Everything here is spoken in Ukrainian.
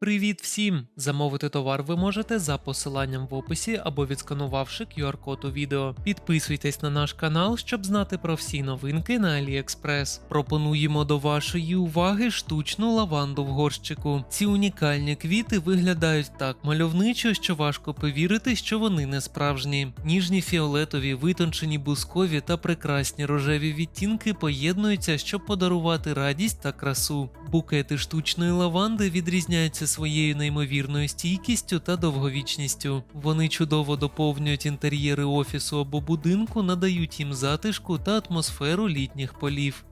Привіт всім! Замовити товар ви можете за посиланням в описі або відсканувавши QR-код у відео. Підписуйтесь на наш канал, щоб знати про всі новинки на AliExpress. Пропонуємо до вашої уваги штучну лаванду в горщику. Ці унікальні квіти виглядають так мальовничо, що важко повірити, що вони не справжні. Ніжні фіолетові, витончені бускові та прекрасні рожеві відтінки поєднуються, щоб подарувати радість та красу. Букети штучної лаванди відрізняються своєю неймовірною стійкістю та довговічністю. Вони чудово доповнюють інтер'єри офісу або будинку, надають їм затишку та атмосферу літніх полів.